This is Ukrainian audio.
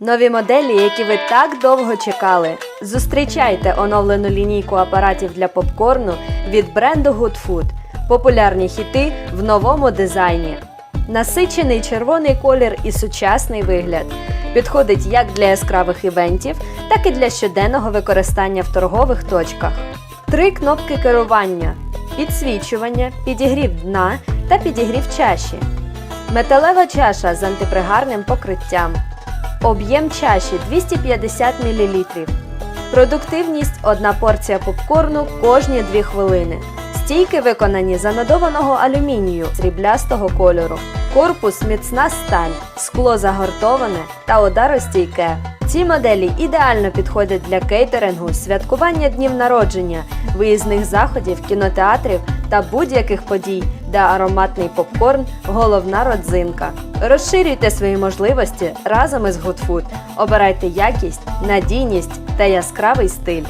Нові моделі, які ви так довго чекали. Зустрічайте оновлену лінійку апаратів для попкорну від бренду Good Food. Популярні хіти в новому дизайні. Насичений червоний колір і сучасний вигляд. Підходить як для яскравих івентів, так і для щоденного використання в торгових точках. Три кнопки керування: підсвічування, підігрів дна та підігрів чаші. Металева чаша з антипригарним покриттям. Об'єм чаші 250 мл. Продуктивність одна порція попкорну кожні 2 хвилини. Стійки виконані з анодованого алюмінію сріблястого кольору. Корпус міцна сталь, скло загортоване та ударостійке. Ці моделі ідеально підходять для кейтерингу, святкування днів народження, виїзних заходів, кінотеатрів та будь-яких подій, де ароматний попкорн головна родзинка. Розширюйте свої можливості разом із Good Food. Обирайте якість, надійність та яскравий стиль.